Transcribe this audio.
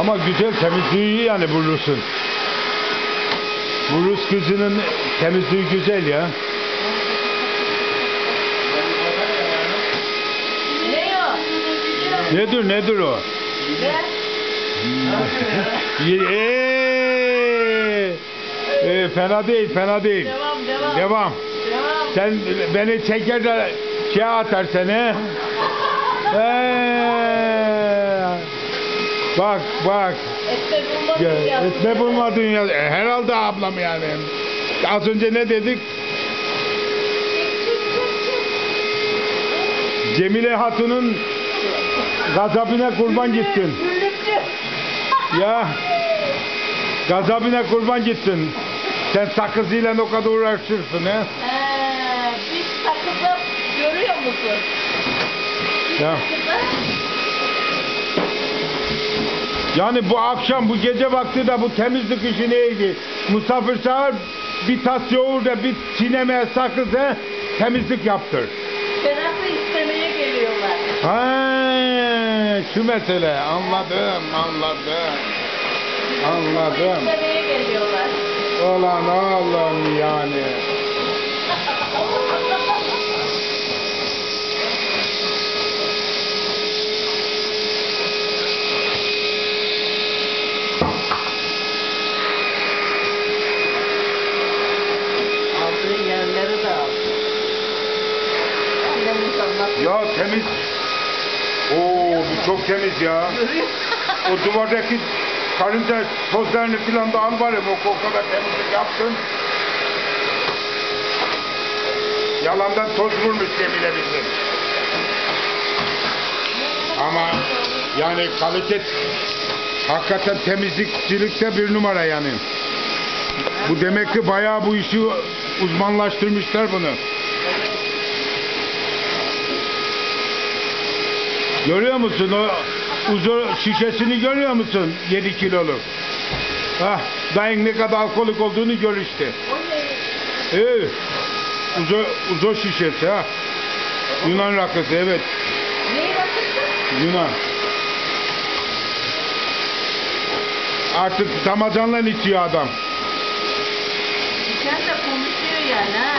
Ama güzel temizliği yani Burlus'un. Burlus kızının temizliği güzel ya. Ne o? Nedir nedir o? Eee! Ee, fena değil fena değil. Devam devam. Devam. Sen beni çeker de şey atar seni. Ee, bak bak. Etme bulmak Ya, ya. etme bulmadın ya. E, Herhalde ablam yani. Az önce ne dedik? Cemile Hatun'un gazabına kurban gittin. Ya gazabına kurban gittin. Sen sakızıyla o kadar uğraşırsın he. Ee, biz sakızı görüyor musun? Ya. Sakızı. Yani bu akşam bu gece vakti de bu temizlik işi neydi? Misafir çağır bir tas yoğurda bir çiğnemeye sakız he, temizlik yaptır. Terası istemeye geliyorlar. Ha, şu mesele anladım anladım. Anladım. İstemeye geliyorlar. Olan oğlum yani. Ya temiz. Oo bu çok temiz ya. O duvardaki karınca tozlarını filan da al ya o o kadar temizlik yaptın. Yalandan toz vurmuş Cemile bizim. Ama yani kalite hakikaten temizlikçilikte bir numara yani. Bu demek ki bayağı bu işi uzmanlaştırmışlar bunu. Görüyor musun o uzo şişesini görüyor musun? 7 kiloluk. Hah, dayın ne kadar alkolik olduğunu gör işte. Ee, uzo, uzo şişesi ha. Yunan rakısı evet. Yunan. Artık damacanla içiyor adam. Sen de konuşuyor yani ha.